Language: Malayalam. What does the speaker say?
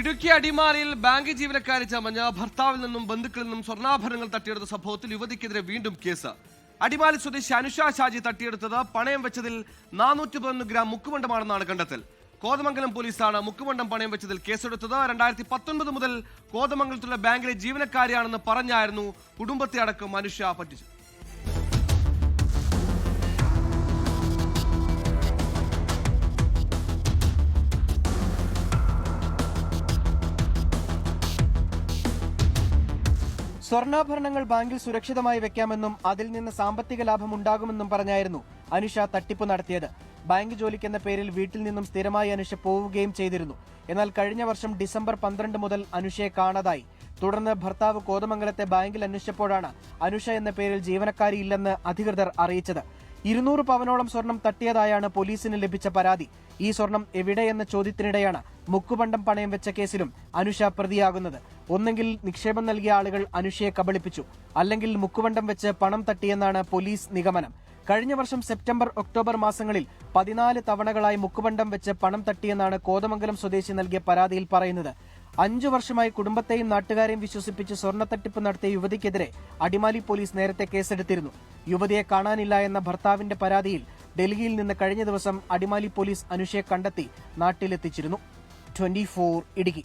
ഇടുക്കി അടിമാലിയിൽ ബാങ്ക് ജീവനക്കാരി ചമഞ്ഞ ഭർത്താവിൽ നിന്നും ബന്ധുക്കളിൽ നിന്നും സ്വർണാഭരണങ്ങൾ തട്ടിയെടുത്ത സംഭവത്തിൽ യുവതിക്കെതിരെ വീണ്ടും കേസ്. അടിമാലി സ്വദേശി അനുഷ ഷാജി തട്ടിയെടുത്തത് പണയം വെച്ചതിൽ നാനൂറ്റി പതിനൊന്ന് ഗ്രാം മുക്കുമണ്ടമാണെന്നാണ് കണ്ടെത്തൽ. കോതമംഗലം പോലീസാണ് മുക്കുമണ്ടം പണയം വെച്ചതിൽ കേസെടുത്തത്. രണ്ടായിരത്തി പത്തൊൻപത് മുതൽ കോതമംഗലത്തുള്ള ബാങ്കിലെ ജീവനക്കാരിയാണെന്ന് പറഞ്ഞായിരുന്നു കുടുംബത്തെ അടക്കം അനുഷ പറ്റിച്ചത്. സ്വർണാഭരണങ്ങൾ ബാങ്കിൽ സുരക്ഷിതമായി വെക്കാമെന്നും അതിൽ നിന്ന് സാമ്പത്തിക ലാഭം ഉണ്ടാകുമെന്നും പറഞ്ഞായിരുന്നു അനുഷ തട്ടിപ്പ് നടത്തിയത്. ബാങ്ക് ജോലിക്കെന്ന പേരിൽ വീട്ടിൽ നിന്നും സ്ഥിരമായി അനുഷ പോവുകയും ചെയ്തിരുന്നു. എന്നാൽ കഴിഞ്ഞ വർഷം ഡിസംബർ പന്ത്രണ്ട് മുതൽ അനുഷയെ കാണാതായി. തുടർന്ന് ഭർത്താവ് കോതമംഗലത്തെ ബാങ്കിൽ അന്വേഷിച്ചപ്പോഴാണ് അനുഷ എന്ന പേരിൽ ജീവനക്കാരിയില്ലെന്ന് അധികൃതർ അറിയിച്ചത്. ഇരുന്നൂറ് പവനോളം സ്വർണം തട്ടിയതായാണ് പോലീസിന് ലഭിച്ച പരാതി. ഈ സ്വർണം എവിടെയെന്ന ചോദ്യത്തിനിടെയാണ് മുക്കുപണ്ടം പണയം വെച്ച കേസിലും അനുഷ പ്രതിയാകുന്നത്. ഒന്നെങ്കിൽ നിക്ഷേപം നൽകിയ ആളുകൾ അനുഷയെ കബളിപ്പിച്ചു. അല്ലെങ്കിൽ മുക്കുവണ്ടം വെച്ച് പണം തട്ടിയെന്നാണ് പോലീസ് നിഗമനം. കഴിഞ്ഞ വർഷം സെപ്റ്റംബർ ഒക്ടോബർ മാസങ്ങളിൽ പതിനാല് തവണകളായി മുക്കുവണ്ടം വെച്ച് പണം തട്ടിയെന്നാണ് കോതമംഗലം സ്വദേശി നൽകിയ പരാതിയിൽ പറയുന്നത്. അഞ്ചു വർഷമായി കുടുംബത്തെയും നാട്ടുകാരെയും വിശ്വസിപ്പിച്ച് സ്വർണ തട്ടിപ്പ് നടത്തിയ യുവതിക്കെതിരെ അടിമാലി പോലീസ് നേരത്തെ കേസെടുത്തിരുന്നു. യുവതിയെ കാണാനില്ല എന്ന ഭർത്താവിന്റെ പരാതിയിൽ ഡൽഹിയിൽ നിന്ന് കഴിഞ്ഞ ദിവസം അടിമാലി പോലീസ് അനുഷയെ കണ്ടെത്തി നാട്ടിലെത്തിച്ചിരുന്നു. ട്വന്റി ഇടുക്കി.